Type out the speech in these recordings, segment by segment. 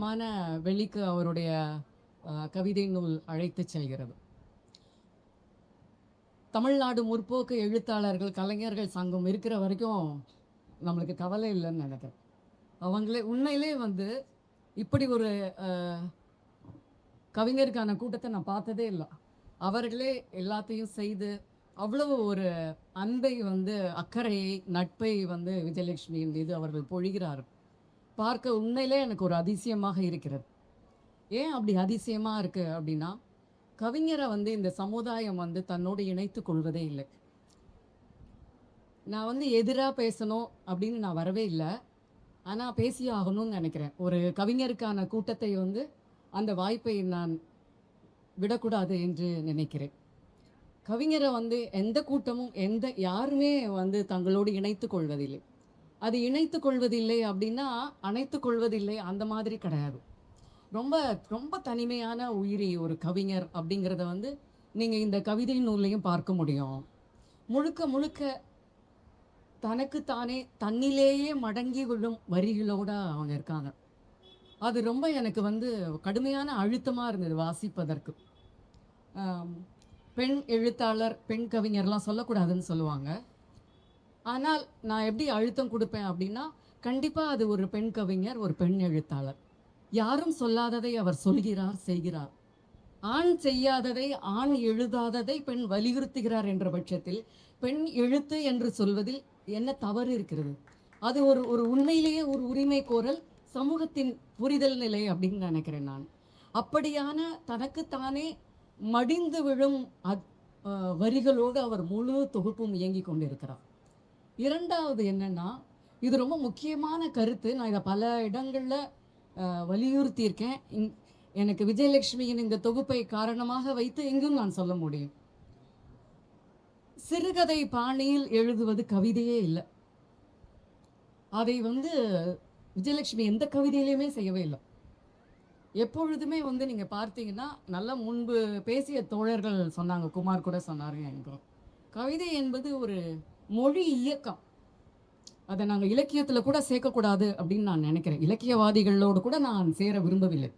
பிரம்மாண்டமான வெளிக்கு அவருடைய கவிதை நூல் அழைத்து செல்கிறது. தமிழ்நாடு முற்போக்கு எழுத்தாளர்கள் கலைஞர்கள் சங்கம் இருக்கிற வரைக்கும் நம்மளுக்கு கவலை இல்லைன்னு நினைக்கிறேன். அவங்களே உண்மையிலே வந்து இப்படி ஒரு கவிஞருக்கான கூட்டத்தை நான் பார்த்ததே இல்லை. அவர்களே எல்லாத்தையும் செய்து அவ்வளவு ஒரு அன்பை வந்து அக்கறையை நட்பை வந்து விஜயலட்சுமியின் மீது அவர்கள் பொழிகிறார்கள். பார்க்க உண்மையிலே எனக்கு ஒரு அதிசயமாக இருக்கிறது. ஏன் அப்படி அதிசயமாக இருக்கு அப்படின்னா கவிஞரை வந்து இந்த சமுதாயம் வந்து தன்னோடு இணைத்து கொள்வதே இல்லை. நான் வந்து எதிராக பேசணும் அப்படின்னு நான் வரவே இல்லை. ஆனால் பேசியே ஆகணும்னு நினைக்கிறேன். ஒரு கவிஞருக்கான கூட்டத்தை வந்து அந்த வாய்ப்பை நான் விடக்கூடாது என்று நினைக்கிறேன். கவிஞரை வந்து எந்த கூட்டமும் எந்த யாருமே வந்து தங்களோடு இணைத்து கொள்வதில்லை. அது இணைத்து கொள்வதில்லை அப்படின்னா அணைத்து கொள்வதில்லை அந்த மாதிரி கிடையாது. ரொம்ப ரொம்ப தனிமையான உயிரி ஒரு கவிஞர் அப்படிங்கிறத வந்து நீங்கள் இந்த கவிதை நூல்லையும் பார்க்க முடியும். முழுக்க முழுக்க தனக்குத்தானே தன்னிலேயே மடங்கி கொள்ளும் வரிகளோட அவங்க இருக்காங்க. அது ரொம்ப எனக்கு வந்து கடுமையான அழுத்தமாக இருந்தது வாசிப்பதற்கு. பெண் எழுத்தாளர் பெண் கவிஞர்லாம் சொல்லக்கூடாதுன்னு சொல்லுவாங்க. ஆனால் நான் எப்படி அழுத்தம் கொடுப்பேன் அப்படின்னா கண்டிப்பாக அது ஒரு பெண் கவிஞர் ஒரு பெண் எழுத்தாளர். யாரும் சொல்லாததை அவர் சொல்கிறார் செய்கிறார். ஆண் செய்யாததை ஆண் எழுதாததை பெண் வலியுறுத்துகிறார் என்ற பட்சத்தில் பெண் எழுத்து என்று சொல்வதில் என்ன தவறு இருக்கிறது? அது ஒரு ஒரு உண்மையிலேயே ஒரு உரிமை கோரல் சமூகத்தின் புரிதல் நிலை அப்படின்னு நினைக்கிறேன் நான். அப்படியான தனக்குத்தானே மடிந்து விழும் அத்- வரிகளோடு அவர் முழு தொகுப்பும் இயங்கி கொண்டிருக்கிறார். இரண்டாவது என்னென்னா இது ரொம்ப முக்கியமான கருத்து. நான் இதை பல இடங்களில் வலியுறுத்தியிருக்கேன். இங்- எனக்கு விஜயலட்சுமியின் இந்த தொகுப்பை காரணமாக வைத்து எங்கும் நான் சொல்ல முடியும். சிறுகதை பாணியில் எழுதுவது கவிதையே இல்லை. அதை வந்து விஜயலட்சுமி எந்த கவிதையிலையுமே செய்யவே இல்லை. எப்பொழுதுமே வந்து நீங்கள் பார்த்தீங்கன்னா நல்லா முன்பு பேசிய தோழர்கள் சொன்னாங்க குமார் கூட சொன்னாருங்க எனக்கு கவிதை என்பது ஒரு மொழி இயக்கம். அதை நாங்கள் இலக்கியத்தில் கூட சேர்க்கக்கூடாது அப்படின்னு நான் நினைக்கிறேன். இலக்கியவாதிகளோடு கூட நான் சேர விரும்பவில்லை.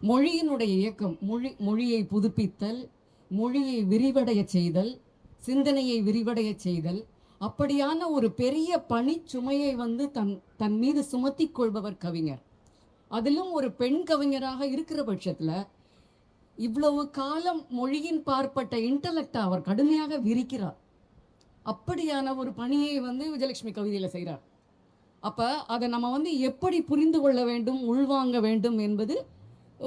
மொழியினுடைய இயக்கம் மொழி மொழியை புதுப்பித்தல் மொழியை விரிவடைய செய்தல் சிந்தனையை விரிவடைய செய்தல் அப்படியான ஒரு பெரிய பணி சுமையை வந்து தன் தன் மீது சுமத்தி கொள்பவர் கவிஞர். அதிலும் ஒரு பெண் கவிஞராக இருக்கிற பட்சத்தில் இவ்வளவு காலம் மொழியின் பார்ப்பட்ட இன்டலெக்டை அவர் கடுமையாக விரிக்கிறார். அப்படியான ஒரு பணியை வந்து விஜயலட்சுமி கவிதையில் செய்கிறார் அப்போ அதை நம்ம வந்து எப்படி புரிந்து கொள்ள வேண்டும் உள்வாங்க வேண்டும் என்பது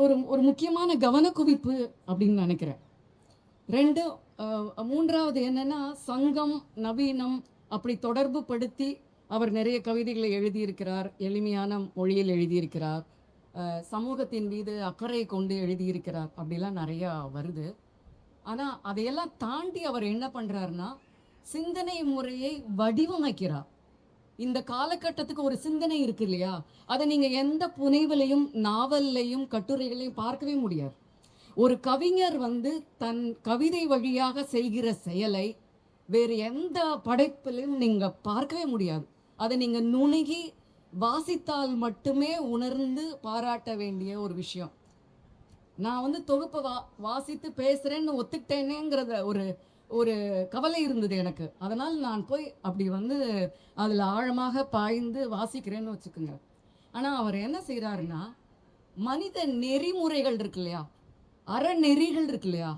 ஒரு ஒரு முக்கியமான கவனக்குவிப்பு அப்படின்னு நினைக்கிறேன். ரெண்டு மூன்றாவது என்னன்னா சங்கம் நவீனம் அப்படி தொடர்பு படுத்தி அவர் நிறைய கவிதைகளை எழுதியிருக்கிறார். எளிமையான மொழியில் எழுதியிருக்கிறார். சமூகத்தின் மீது அக்கறை கொண்டு எழுதியிருக்கிறார். அப்படிலாம் நிறையா வருது. ஆனால் அதையெல்லாம் தாண்டி அவர் என்ன பண்ணுறாருன்னா சிந்தனை முறையை வடிவமைக்கிறார் இந்த காலகட்டத்துக்கு ஒரு சிந்தனை இருக்கு இல்லையா? அதை நீங்கள் எந்த புனைவிலையும் நாவல்லையும் கட்டுரைகளையும் பார்க்கவே முடியாது. ஒரு கவிஞர் வந்து தன் கவிதை வழியாக செய்கிற செயலை வேறு எந்த படைப்பிலும் நீங்க பார்க்கவே முடியாது. அதை நீங்க நுணுகி வாசித்தால் மட்டுமே உணர்ந்து பாராட்ட வேண்டிய ஒரு விஷயம். நான் வந்து தொகுப்பை வா வாசித்து பேசுறேன்னு ஒத்துக்கிட்டேனேங்கிறத ஒரு ஒரு கவலை இருந்தது எனக்கு. அதனால் நான் போய் அப்படி வந்து அதில் ஆழமாக பாய்ந்து வாசிக்கிறேன்னு வச்சுக்கோங்க. ஆனால் அவர் என்ன செய்கிறாருன்னா மனித நெறிமுறைகள் இருக்கு இல்லையா? அறநெறிகள் இருக்கு இல்லையா?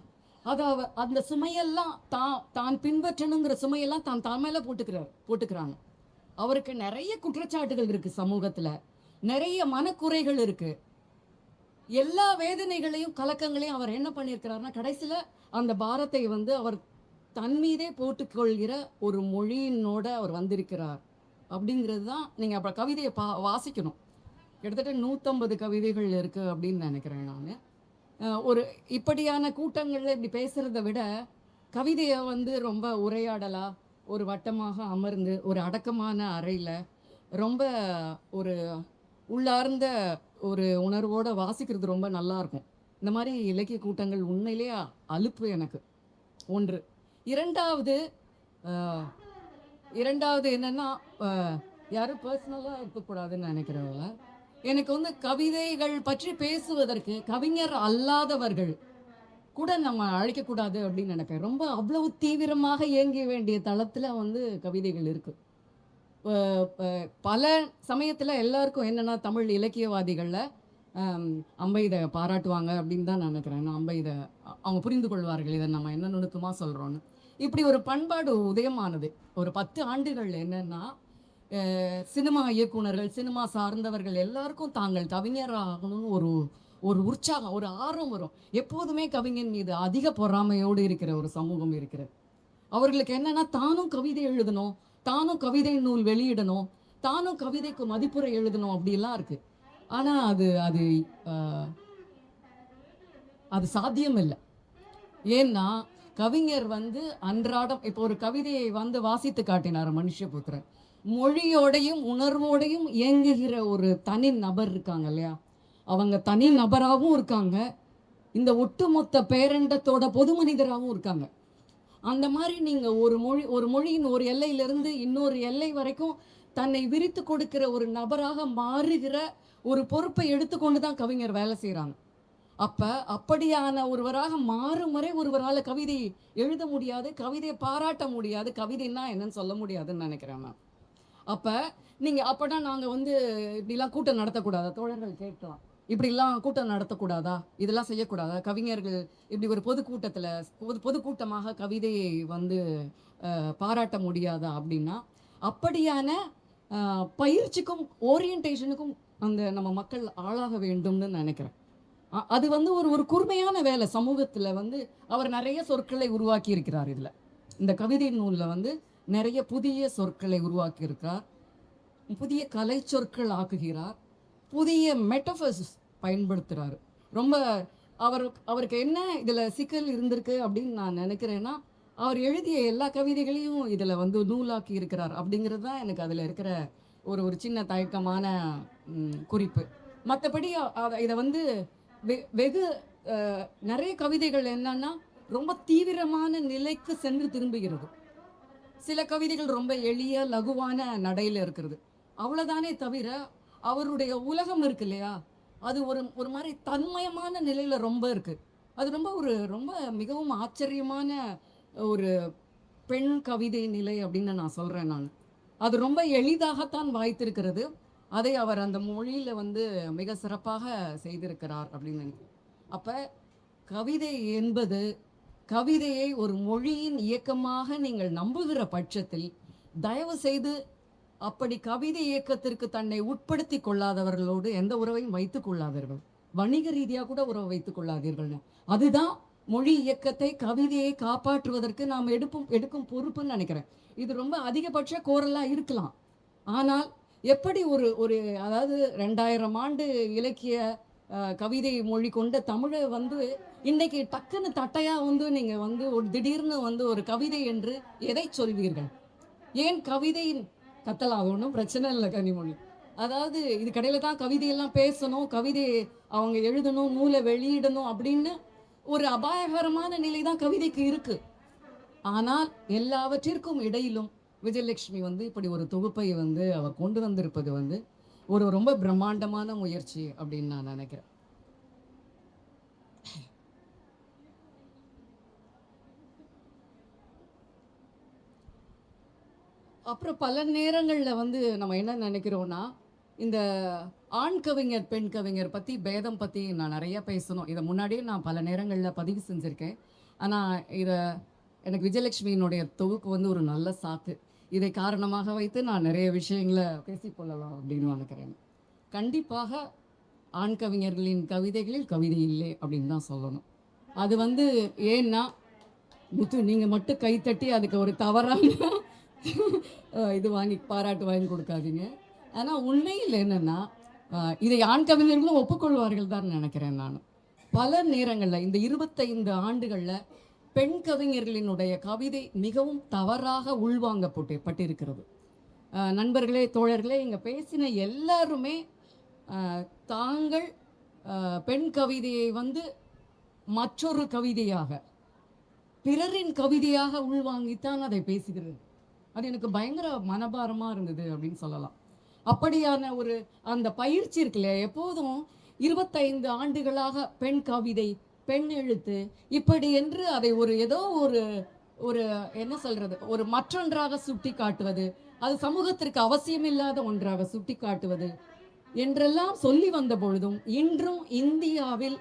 அதை அவ அந்த சுமையெல்லாம் தான் தான் பின்பற்றணுங்கிற சுமையெல்லாம் தான் தான் மேலே போட்டுக்கிறார் போட்டுக்கிறாங்க. அவருக்கு நிறைய குற்றச்சாட்டுகள் இருக்குது சமூகத்தில். நிறைய மனக்குறைகள் இருக்குது எல்லா வேதனைகளையும் கலக்கங்களையும் அவர் என்ன பண்ணியிருக்கிறாருன்னா கடைசியில் அந்த பாரத்தை வந்து அவர் தன் மீதே போட்டுக்கொள்கிற ஒரு மொழியினோட அவர் வந்திருக்கிறார். அப்படிங்கிறது தான் நீங்கள் அப்புறம் கவிதையை பா வாசிக்கணும். கிட்டத்தட்ட நூற்றம்பது கவிதைகள் இருக்குது அப்படின்னு நினைக்கிறேன் நான். ஒரு இப்படியான கூட்டங்களில் இப்படி பேசுகிறத விட கவிதையை வந்து ரொம்ப உரையாடலா ஒரு வட்டமாக அமர்ந்து ஒரு அடக்கமான அறையில் ரொம்ப ஒரு உள்ளார்ந்த ஒரு உணர்வோட வாசிக்கிறது ரொம்ப நல்லா இருக்கும். இந்த மாதிரி இலக்கிய கூட்டங்கள் உண்மையிலேயே அலுப்பு எனக்கு. ஒன்று. இரண்டாவது இரண்டாவது என்னன்னா யாரும் பர்சனலாக இருக்கக்கூடாதுன்னு நினைக்கிறவங்க. எனக்கு வந்து கவிதைகள் பற்றி பேசுவதற்கு கவிஞர் அல்லாதவர்கள் கூட நம்ம அழைக்கக்கூடாது அப்படின்னு நினைப்பேன். ரொம்ப அவ்வளவு தீவிரமாக இயங்க வேண்டிய தளத்தில் வந்து கவிதைகள் இருக்கு. பல சமயத்தில் எல்லாருக்கும் என்னென்னா தமிழ் இலக்கியவாதிகளில் அம்பை இதை பாராட்டுவாங்க அப்படின்னு தான் நான் நினைக்கிறேன். அம்பை இதை அவங்க புரிந்து கொள்வார்கள். இதை நம்ம என்ன நுணுக்கமாக சொல்கிறோன்னு இப்படி ஒரு பண்பாடு உதயமானது. ஒரு பத்து ஆண்டுகள் என்னன்னா சினிமா இயக்குனர்கள் சினிமா சார்ந்தவர்கள் எல்லாருக்கும் தாங்கள் கவிஞராகணும்னு ஒரு ஒரு உற்சாகம் ஒரு ஆர்வம் வரும். எப்போதுமே கவிஞன் மீது அதிக பொறாமையோடு இருக்கிற ஒரு சமூகம் இருக்கிறது. அவர்களுக்கு என்னன்னா தானும் கவிதை எழுதணும் தானும் கவிதை நூல் வெளியிடணும் தானும் கவிதைக்கு மதிப்புரை எழுதணும் அப்படிலாம் இருக்கு. ஆனா அது அது அது சாத்தியம் இல்லை ஏன்னா கவிஞர் வந்து அன்றாடம் இப்போ ஒரு கவிதையை வந்து வாசித்து காட்டினார் மனுஷபுத்திரன். மொழியோடையும் உணர்வோடையும் இயங்குகிற ஒரு தனி நபர் இருக்காங்க இல்லையா? அவங்க தனி நபராகவும் இருக்காங்க. இந்த ஒட்டுமொத்த பேரண்டத்தோட பொது மனிதராகவும் இருக்காங்க. அந்த மாதிரி நீங்க ஒரு மொழி ஒரு மொழியின் ஒரு எல்லையிலிருந்து இன்னொரு எல்லை வரைக்கும் தன்னை விரித்து கொடுக்கிற ஒரு நபராக மாறுகிற ஒரு பொறுப்பை எடுத்துக்கொண்டு தான் கவிஞர் வேலை செய்கிறாங்க அப்ப அப்படியான ஒருவராக மாறும் வரை ஒருவரால் கவிதை எழுத முடியாது கவிதையை பாராட்ட முடியாது. கவிதைன்னா என்னன்னு சொல்ல முடியாதுன்னு நினைக்கிறேன் மேம் அப்ப நீங்க அப்பனா நாங்க வந்து இப்படிலாம் கூட்டம் நடத்தக்கூடாதா? தோழர்கள் கேட்கலாம் இப்படிலாம் கூட்டம் நடத்தக்கூடாதா? இதெல்லாம் செய்யக்கூடாதா? கவிஞர்கள் இப்படி ஒரு பொதுக்கூட்டத்தில் பொது பொதுக்கூட்டமாக கவிதையை வந்து பாராட்ட முடியாதா அப்படின்னா அப்படியான பயிற்சிக்கும் ஓரியன்டேஷனுக்கும் அந்த நம்ம மக்கள் ஆளாக வேண்டும்னு நினைக்கிறேன். அது வந்து ஒரு ஒரு கூர்மையான வேலை. சமூகத்தில் வந்து அவர் நிறைய சொற்களை உருவாக்கி இருக்கிறார் இதில். இந்த கவிதை நூலில் வந்து நிறைய புதிய சொற்களை உருவாக்கி இருக்கிறார் புதிய கலை சொற்கள் ஆக்குகிறார். புதிய மெட்டஃபர்ஸ் பயன்படுத்துகிறார் ரொம்ப அவர் அவருக்கு என்ன இதில் சிக்கல் இருந்திருக்கு அப்படின்னு நான் நினைக்கிறேன்னா அவர் எழுதிய எல்லா கவிதைகளையும் இதில் வந்து நூலாக்கி இருக்கிறார் அப்படிங்கிறது தான் எனக்கு அதில் இருக்கிற ஒரு ஒரு சின்ன தயக்கமான குறிப்பு. மற்றபடி இதை வந்து வெகு நிறைய கவிதைகள் என்னன்னா ரொம்ப தீவிரமான நிலைக்கு சென்று திரும்புகிறது. சில கவிதைகள் ரொம்ப எளிய லகுவான நடையில் இருக்கிறது. அவ்வளோதானே தவிர அவருடைய உலகம் இருக்கு இல்லையா? அது ஒரு ஒரு மாதிரி தன்மயமான நிலையில் ரொம்ப இருக்கு. அது ரொம்ப ஒரு ரொம்ப மிகவும் ஆச்சரியமான ஒரு பெண் கவிதை நிலை அப்படின்னு நான் சொல்கிறேன் நான். அது ரொம்ப எளிதாகத்தான் வாய்த்திருக்கிறது. அதை அவர் அந்த மொழியில் வந்து மிக சிறப்பாக செய்திருக்கிறார் அப்படின்னு நினைக்கிறேன். அப்போ கவிதை என்பது கவிதையை ஒரு மொழியின் இயக்கமாக நீங்கள் நம்புகிற பட்சத்தில் தயவு செய்து அப்படி கவிதை இயக்கத்திற்கு தன்னை உட்படுத்தி கொள்ளாதவர்களோடு எந்த உறவையும் வைத்துக் கொள்ளாதீர்கள். வணிக ரீதியாக கூட உறவை வைத்துக் கொள்ளாதீர்கள்னு. அதுதான் மொழி இயக்கத்தை கவிதையை காப்பாற்றுவதற்கு நாம் எடுப்பும் எடுக்கும் பொறுப்புன்னு நினைக்கிறேன். இது ரொம்ப அதிகபட்ச கோரலாக இருக்கலாம். ஆனால் எப்படி ஒரு ஒரு அதாவது ரெண்டாயிரம் ஆண்டு இலக்கிய கவிதை மொழி கொண்ட தமிழை வந்து இன்னைக்கு டக்குன்னு தட்டையா வந்து நீங்க வந்து ஒரு திடீர்னு வந்து ஒரு கவிதை என்று எதை சொல்வீர்கள்? ஏன் கவிதையின் கத்தலாம் ஒன்றும் பிரச்சனை இல்லை கனிமொழி. அதாவது இது கடையில தான் கவிதையெல்லாம் பேசணும் கவிதை அவங்க எழுதணும் நூலை வெளியிடணும் அப்படின்னு ஒரு அபாயகரமான நிலை தான் கவிதைக்கு இருக்கு. ஆனால் எல்லாவற்றிற்கும் இடையிலும் விஜயலட்சுமி வந்து இப்படி ஒரு தொகுப்பை வந்து அவர் கொண்டு வந்திருப்பது வந்து ஒரு ரொம்ப பிரம்மாண்டமான முயற்சி அப்படின்னு நான் நினைக்கிறேன். அப்புறம் பல நேரங்களில் வந்து நம்ம என்ன நினைக்கிறோம்னா இந்த ஆண் கவிஞர் பெண் கவிஞர் பற்றி பேதம் பற்றி நான் நிறைய பேசணும். இதை முன்னாடியே நான் பல நேரங்களில் பதிவு செஞ்சுருக்கேன். ஆனால் இதை எனக்கு விஜயலட்சுமியினுடைய தொகுப்பு வந்து ஒரு நல்ல சாக்கு. இதை காரணமாக வைத்து நான் நிறைய விஷயங்களை பேசிக்கொள்ளலாம் அப்படின்னு நினைக்கிறேன். கண்டிப்பாக ஆண் கவிஞர்களின் கவிதைகளில் கவிதை இல்லை அப்படின்னு தான் சொல்லணும். அது வந்து ஏன்னா முத்து நீங்கள் மட்டும் கைத்தட்டி அதுக்கு ஒரு தவறான இது வாங்கி பாராட்டு வாங்கி கொடுக்காதீங்க. ஆனால் உண்மையில் என்னென்னா இதை ஆண் கவிஞர்களும் ஒப்புக்கொள்வார்கள் தான் நினைக்கிறேன் நான். பல நேரங்களில் இந்த இருபத்தைந்து ஆண்டுகளில் பெண் கவிஞர்களினுடைய கவிதை மிகவும் தவறாக உள்வாங்கப்பட்டு பட்டிருக்கிறது நண்பர்களே தோழர்களே இங்கே பேசின எல்லாருமே தாங்கள் பெண் கவிதையை வந்து மற்றொரு கவிதையாக பிறரின் கவிதையாக உள்வாங்கித்தான் அதை பேசுகிறது அது எனக்கு பயங்கர மனபாரமாக இருந்தது அப்படின்னு சொல்லலாம். அப்படியான ஒரு அந்த பயிற்சி இருக்குல்ல எப்போதும் இருபத்தைந்து ஆண்டுகளாக பெண் கவிதை பெண் எழுத்து. இப்படி என்று அதை ஒரு ஏதோ ஒரு ஒரு என்ன சொல்றது ஒரு மற்றொன்றாக சுட்டி காட்டுவது அது சமூகத்திற்கு அவசியமில்லாத ஒன்றாக சுட்டி காட்டுவது என்றெல்லாம் சொல்லி வந்த பொழுதும் இன்றும் இந்தியாவில்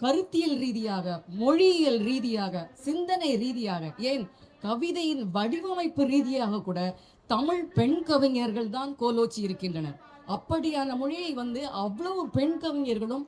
கருத்தியல் ரீதியாக மொழியியல் ரீதியாக சிந்தனை ரீதியாக ஏன் கவிதையின் வடிவமைப்பு ரீதியாக கூட தமிழ் பெண் கவிஞர்கள் தான் கோலோச்சி இருக்கின்றனர். அப்படியான மொழியை வந்து அவ்வளவு பெண் கவிஞர்களும்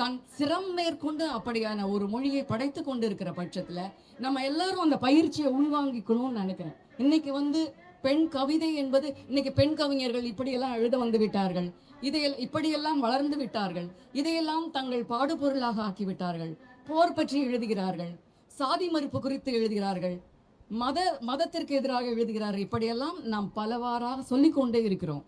தன் சிரம் மேற்கொண்டு அப்படியான ஒரு மொழியை படைத்து கொண்டு இருக்கிற பட்சத்தில் நம்ம எல்லாரும் அந்த பயிற்சியை உள்வாங்கிக்கணும்னு நினைக்கிறேன். இன்னைக்கு வந்து பெண் கவிதை என்பது இன்னைக்கு பெண் கவிஞர்கள் இப்படியெல்லாம் எழுத வந்து விட்டார்கள். இதையெல்லாம் இப்படியெல்லாம் வளர்ந்து விட்டார்கள். இதையெல்லாம் தங்கள் பாடுபொருளாக ஆக்கி விட்டார்கள் போர் பற்றி எழுதுகிறார்கள். சாதி மறுப்பு குறித்து எழுதுகிறார்கள். மத மதத்திற்கு எதிராக எழுதுகிறார்கள். இப்படியெல்லாம் நாம் பலவாறாக சொல்லிக்கொண்டே இருக்கிறோம்.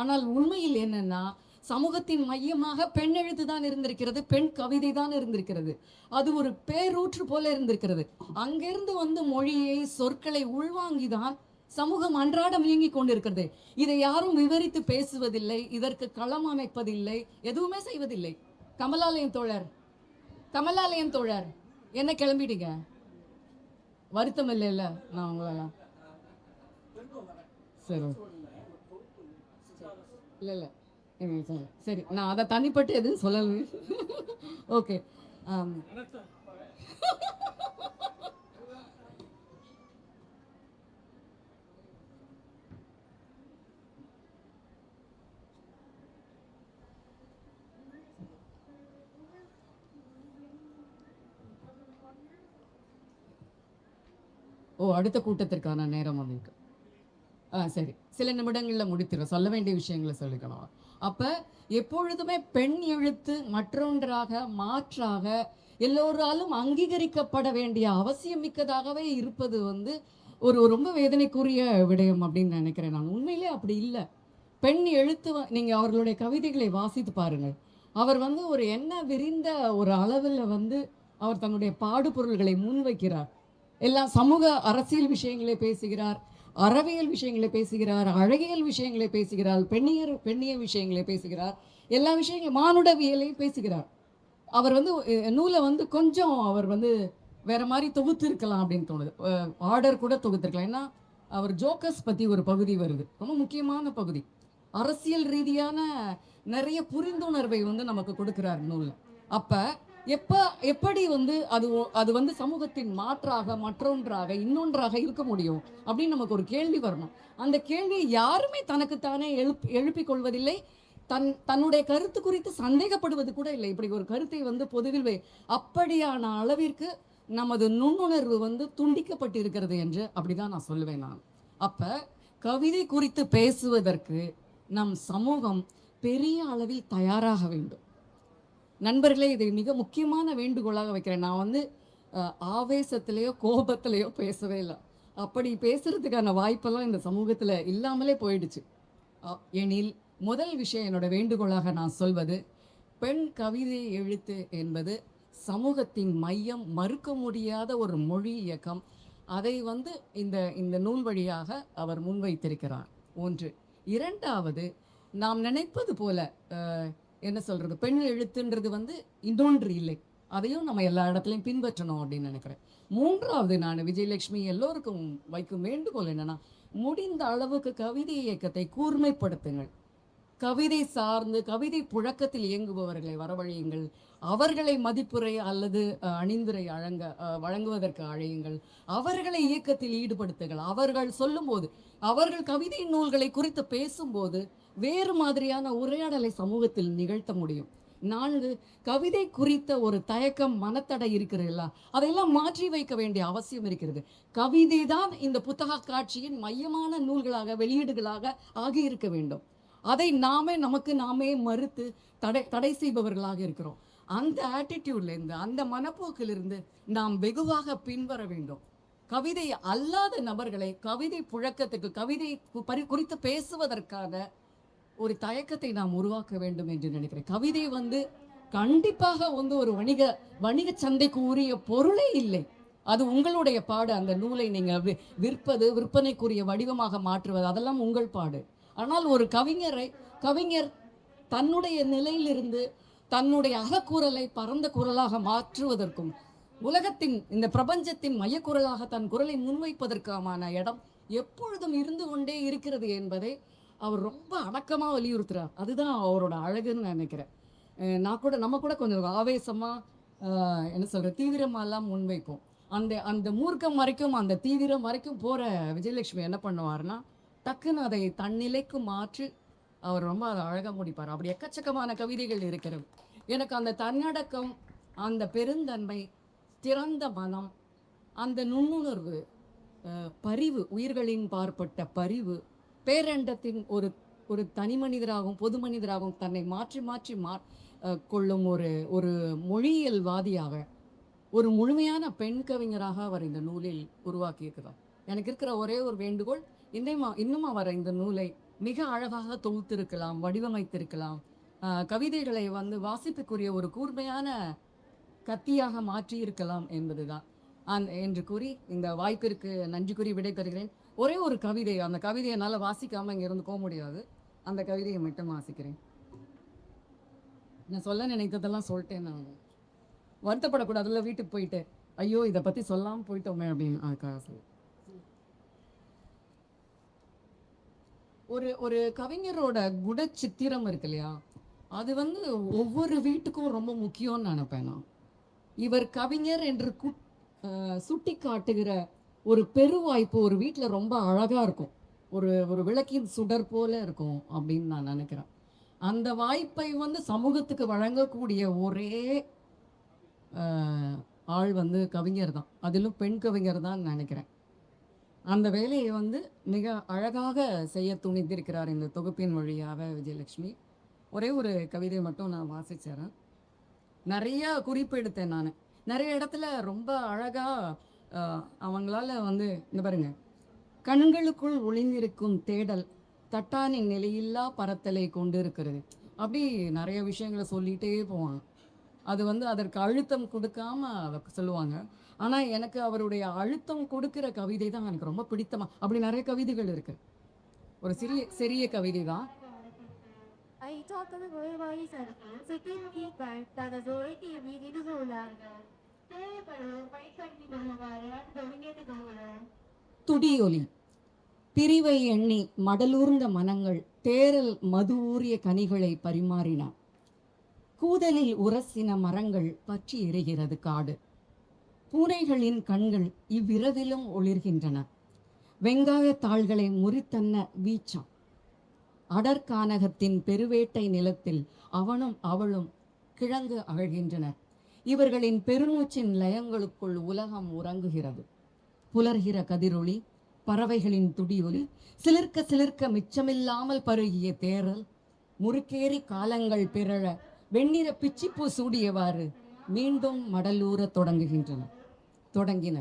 ஆனால் உண்மையில் என்னென்னா சமூகத்தின் மையமாக பெண் எழுத்து தான் இருந்திருக்கிறது பெண் கவிதை தான் இருந்திருக்கிறது. அது ஒரு பேரூற்று போல இருந்திருக்கிறது. அங்கிருந்து வந்து மொழியை சொற்களை உள்வாங்கி தான் சமூகம் அன்றாடம் இயங்கிக் கொண்டிருக்கிறது. இதை யாரும் விவரித்து பேசுவதில்லை இதற்கு களம் அமைப்பதில்லை எதுவுமே செய்வதில்லை. கமலாலயம் தோழர் கமலாலயம் தோழர் என்ன கிளம்பிடுங்க வருத்தம் இல்லைல்ல? நான் உங்களெல்லாம் சரி இல்லை இல்லை. சரி நான் அதை தனிப்பட்டு எதுவும் சொல்லலை ஓகே um, ஓ அடுத்த கூட்டத்திற்கான நேரம் அமைக்கும் ஆ சரி. சில நிமிடங்களில் முடித்திடும் சொல்ல வேண்டிய விஷயங்களை சொல்லிக்கணும். அப்போ எப்பொழுதுமே பெண் எழுத்து மற்றொன்றாக மாற்றாக எல்லோராலும் அங்கீகரிக்கப்பட வேண்டிய அவசியமிக்கதாகவே இருப்பது வந்து ஒரு ரொம்ப வேதனைக்குரிய விடயம் அப்படின்னு நினைக்கிறேன் நான். உண்மையிலே அப்படி இல்லை. பெண் எழுத்து நீங்கள் அவர்களுடைய கவிதைகளை வாசித்து பாருங்கள். அவர் வந்து ஒரு என்ன விரிந்த ஒரு அளவில் வந்து அவர் தன்னுடைய பாடுபொருள்களை முன்வைக்கிறார். எல்லாம் சமூக அரசியல் விஷயங்களை பேசுகிறார். அறவியல் விஷயங்களை பேசுகிறார் அழகியல் விஷயங்களை பேசுகிறார் பெண்ணியர் பெண்ணிய விஷயங்களை பேசுகிறார் எல்லா விஷயங்களும் மானுடவியலையும் பேசுகிறார். அவர் வந்து நூலை வந்து கொஞ்சம் அவர் வந்து வேற மாதிரி தொகுத்து இருக்கலாம் அப்படின்னு தோணுது. ஆர்டர் கூட தொகுத்திருக்கலாம். ஏன்னா அவர் ஜோக்கர்ஸ் பற்றி ஒரு பகுதி வருது. ரொம்ப முக்கியமான பகுதி. அரசியல் ரீதியான நிறைய புரிந்துணர்வை வந்து நமக்கு கொடுக்குறாரு நூலில். அப்போ எப்போ எப்படி வந்து அது ஒ- அது வந்து சமூகத்தின் மாற்றாக மற்றொன்றாக இன்னொன்றாக இருக்க முடியும் அப்படின்னு நமக்கு ஒரு கேள்வி வரணும். அந்த கேள்வியை யாருமே தனக்குத்தானே எழுப் எழுப்பிக் கொள்வதில்லை. தன் தன்னுடைய கருத்து குறித்து சந்தேகப்படுவது கூட இல்லை. இப்படி ஒரு கருத்தை வந்து பொதுவில் அப்படியான அளவிற்கு நமது நுண்ணுணர்வு வந்து துண்டிக்கப்பட்டிருக்கிறது என்று அப்படிதான் நான் சொல்லுவேன் நான். அப்ப கவிதை குறித்து பேசுவதற்கு நம் சமூகம் பெரிய அளவில் தயாராக வேண்டும். நண்பர்களே இதை மிக முக்கியமான வேண்டுகோளாக வைக்கிறேன். நான் வந்து ஆவேசத்திலையோ ஆவேசத்திலேயோ கோபத்திலேயோ பேசவே இல்லை. அப்படி பேசுறதுக்கான வாய்ப்பெல்லாம் இந்த சமூகத்தில் இல்லாமலே போயிடுச்சு. எனில் முதல் விஷயம் என்னோட வேண்டுகோளாக நான் சொல்வது பெண் கவிதை எழுத்து என்பது சமூகத்தின் மையம் மறுக்க முடியாத ஒரு மொழி இயக்கம். அதை வந்து இந்த இந்த நூல் வழியாக அவர் முன்வைத்திருக்கிறார். ஒன்று. இரண்டாவது நாம் நினைப்பது போல என்ன சொல்கிறது பெண் எழுத்துன்றது வந்து இன்னொன்று இல்லை. அதையும் நம்ம எல்லா இடத்துலையும் பின்பற்றணும் அப்படின்னு நினைக்கிறேன். மூன்றாவது நான் விஜயலட்சுமி எல்லோருக்கும் வைக்கும் வேண்டுகோள் என்னன்னா முடிந்த அளவுக்கு கவிதை இயக்கத்தை கூர்மைப்படுத்துங்கள். கவிதை சார்ந்து கவிதை புழக்கத்தில் இயங்குபவர்களை வரவழையுங்கள். அவர்களை மதிப்புரை அல்லது அணிந்துரை அழங்க வழங்குவதற்கு அழையுங்கள். அவர்களை இயக்கத்தில் ஈடுபடுத்துங்கள். அவர்கள் சொல்லும்போது அவர்கள் கவிதை நூல்களை குறித்து பேசும்போது வேறு மாதிரியான உரையாடலை சமூகத்தில் நிகழ்த்த முடியும். நான்கு கவிதை குறித்த ஒரு தயக்கம் மனத்தடை இருக்கிறதுல்ல. அதையெல்லாம் மாற்றி வைக்க வேண்டிய அவசியம் இருக்கிறது. கவிதை தான் இந்த புத்தக காட்சியின் மையமான நூல்களாக வெளியீடுகளாக ஆகியிருக்க வேண்டும். அதை நாமே நமக்கு நாமே மறுத்து தடை தடை செய்பவர்களாக இருக்கிறோம். அந்த ஆட்டிடியூட்லேருந்து அந்த மனப்போக்கிலிருந்து நாம் வெகுவாக பின்வர வேண்டும். கவிதை அல்லாத நபர்களை கவிதை புழக்கத்துக்கு கவிதை குறித்து பேசுவதற்கான ஒரு தயக்கத்தை நாம் உருவாக்க வேண்டும் என்று நினைக்கிறேன். கவிதை வந்து கண்டிப்பாக வந்து ஒரு வணிக வணிக சந்தைக்கு உரிய பொருளே இல்லை. அது உங்களுடைய பாடு. அந்த நூலை நீங்கள் விற்பது விற்பனைக்குரிய வடிவமாக மாற்றுவது அதெல்லாம் உங்கள் பாடு. ஆனால் ஒரு கவிஞரை கவிஞர் தன்னுடைய நிலையிலிருந்து தன்னுடைய அகக்குரலை பரந்த குரலாக மாற்றுவதற்கும் உலகத்தின் இந்த பிரபஞ்சத்தின் மையக்குரலாக தன் குரலை முன்வைப்பதற்குமான இடம் எப்பொழுதும் இருந்து கொண்டே இருக்கிறது என்பதை அவர் ரொம்ப அடக்கமாக வலியுறுத்துறார் அதுதான் அவரோட அழகுன்னு நான் நினைக்கிறேன். நான் கூட நம்ம கூட கொஞ்சம் ஆவேசமாக என்ன சொல்கிற தீவிரமாலாம் முன்வைப்போம். அந்த அந்த மூர்க்கம் வரைக்கும் அந்த தீவிரம் வரைக்கும் போகிற விஜயலட்சுமி என்ன பண்ணுவார்னா டக்குன்னு அதை தன்னிலைக்கு மாற்றி அவர் ரொம்ப அதை அழகாக முடிப்பார். அப்படி எக்கச்சக்கமான கவிதைகள் இருக்கிறது. எனக்கு அந்த தன்னடக்கம் அந்த பெருந்தன்மை திறந்த மனம் அந்த நுண்ணுணர்வு பரிவு உயிர்களின் பார்ப்பட்ட பரிவு பேரண்டத்தின் ஒரு ஒரு தனி மனிதராகவும் பொது மனிதராகவும் தன்னை மாற்றி மாற்றி மா கொள்ளும் ஒரு ஒரு மொழியியல்வாதியாக ஒரு முழுமையான பெண் கவிஞராக அவர் இந்த நூலில் உருவாக்கியிருக்கிறார். எனக்கு இருக்கிற ஒரே ஒரு வேண்டுகோள் இன்னும் இன்னும் அவர் இந்த நூலை மிக அழகாக தொகுத்திருக்கலாம் வடிவமைத்திருக்கலாம். கவிதைகளை வந்து வாசிப்புக்குரிய ஒரு கூர்மையான கத்தியாக மாற்றி இருக்கலாம் என்பதுதான். அந் என்று கூறி இந்த வாய்ப்பிற்கு நன்றி கூறி விடைபெறுகிறேன். ஒரே ஒரு கவிதை அந்த கவிதையை என்னால் வாசிக்காம இங்க இருந்து போக முடியாது. அந்த கவிதையை மட்டும் வாசிக்கிறேன். நான் சொல்ல நினைத்ததெல்லாம் சொல்லிட்டேன் நான். வருத்தப்படக்கூடாதுல வீட்டுக்கு போயிட்டு ஐயோ இதை பத்தி சொல்லாம போயிட்டோமே அப்படின்னு அதுக்காக சொல்லு. ஒரு ஒரு கவிஞரோட குணச்சித்திரம் இருக்கு இல்லையா? அது வந்து ஒவ்வொரு வீட்டுக்கும் ரொம்ப முக்கியம்னு நினைப்பேன் நான். இவர் கவிஞர் என்று கு- சுட்டி காட்டுகிற ஒரு பெருவாய்ப்பு ஒரு வீட்டில் ரொம்ப அழகாக இருக்கும். ஒரு ஒரு விளக்கின் சுடர் போல இருக்கும் அப்படின்னு நான் நினைக்கிறேன். அந்த வாய்ப்பை வந்து சமூகத்துக்கு வழங்கக்கூடிய ஒரே ஆள் வந்து கவிஞர் தான். அதிலும் பெண் கவிஞர் தான் நினைக்கிறேன். அந்த வேலையை வந்து மிக அழகாக செய்ய துணிந்திருக்கிறார் இந்த தொகுப்பின் வழியாக விஜயலட்சுமி. ஒரே ஒரு கவிதை மட்டும் நான் வாசிச்சேன் நிறைய குறிப்பெடுத்தேன் நான். நிறைய இடத்துல ரொம்ப அழகாக அவங்களால வந்து இந்த பாருங்க. கண்களுக்குள் ஒளிந்திருக்கும் தேடல் தட்டானின் நிலையில்லா பரத்தலை கொண்டு இருக்கிறது அப்படி நிறைய விஷயங்களை சொல்லிகிட்டே போவாங்க. அது வந்து அதற்கு அழுத்தம் கொடுக்காம அதை சொல்லுவாங்க. ஆனால் எனக்கு அவருடைய அழுத்தம் கொடுக்கிற கவிதை தான் எனக்கு ரொம்ப பிடித்தமா. அப்படி நிறைய கவிதைகள் இருக்கு. ஒரு சிறிய சிறிய கவிதை தான். Ay, toca de nuevo y se se tiene que ir para sobre ti y mi dula. Eh, துடியொலி. பிரிவை எண்ணி மடலூர்ந்த மனங்கள் தேரல் மது ஊறிய கனிகளை பரிமாறின. கூதலில் உரசின மரங்கள் பற்றி எரிகிறது காடு. பூனைகளின் கண்கள் இவ்விரவிலும் ஒளிர்கின்றன. வெங்காய தாள்களை முறித்தன்ன வீச்சம். அடர்கானகத்தின் பெருவேட்டை நிலத்தில் அவனும் அவளும் கிழங்கு அகழ்கின்றனர். இவர்களின் பெருமூச்சின் லயங்களுக்குள் உலகம் உறங்குகிறது. புலர்கிற கதிரொளி பறவைகளின் துடியொலி சிலிர்க்க சிலிர்க்க மிச்சமில்லாமல் பருகிய தேரல் முறுக்கேறி காலங்கள் பிறழ வெண்ணிற பிச்சிப்பூ சூடியவாறு மீண்டும் மடலூர தொடங்குகின்றன. தொடங்கின.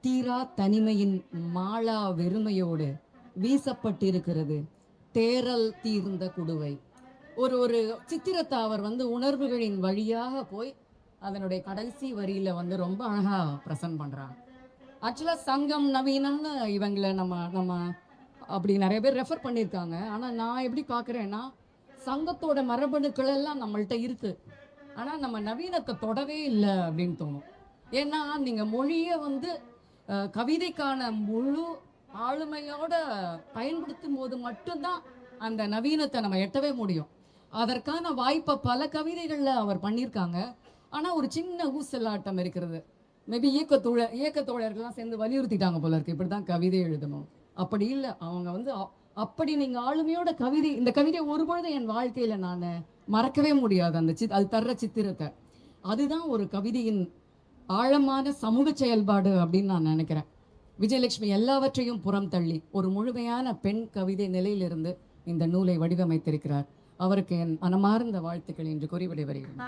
தீரா தனிமையின் மாளா வெறுமையோடு வீசப்பட்டிருக்கிறது தேரல் தீர்ந்த குடுவை. ஒரு ஒரு சித்திரத்தாவர் வந்து உணர்வுகளின் வழியாக போய் அதனுடைய கடைசி வரியில வந்து ரொம்ப அழகா பிரசன்ட் பண்றாங்க. ஆக்சுவலாக சங்கம் நவீனம்னு இவங்களை நம்ம நம்ம அப்படி நிறைய பேர் ரெஃபர் பண்ணியிருக்காங்க. ஆனால் நான் எப்படி பார்க்குறேன்னா சங்கத்தோட மரபணுக்கள் எல்லாம் நம்மள்கிட்ட இருக்குது ஆனால் நம்ம நவீனத்தை தொடவே இல்லை அப்படின்னு தோணும். ஏன்னா நீங்கள் மொழியை வந்து கவிதைக்கான முழு ஆளுமையோட பயன்படுத்தும் போது மட்டும்தான் அந்த நவீனத்தை நம்ம எட்டவே முடியும். அதற்கான வாய்ப்பை பல கவிதைகளில் அவர் பண்ணியிருக்காங்க. ஆனால் ஒரு சின்ன ஊசலாட்டம் இருக்கிறது. மேபி இயக்கத்தோழ இயக்கத்தோழர்கள்லாம் சேர்ந்து வலியுறுத்திட்டாங்க போல இருக்கு. இப்படி தான் கவிதை எழுதணும். அப்படி இல்லை அவங்க வந்து அ- அப்படி நீங்கள் ஆளுமையோட கவிதை இந்த கவிதை ஒரு பொழுது என் வாழ்க்கையில் நான் மறக்கவே முடியாது. அந்த சித் அது தர்ற சித்திரத்தை. அதுதான் ஒரு கவிதையின் ஆழமான சமூக செயல்பாடு அப்படின்னு நான் நினைக்கிறேன். விஜயலட்சுமி எல்லாவற்றையும் புறம் தள்ளி ஒரு முழுமையான பெண் கவிதை நிலையிலிருந்து இந்த நூலை வடிவமைத்திருக்கிறார். அவருக்கு என் மனமார்ந்த வாழ்த்துக்கள் என்று கூறி விடைபெறுகிறேன்.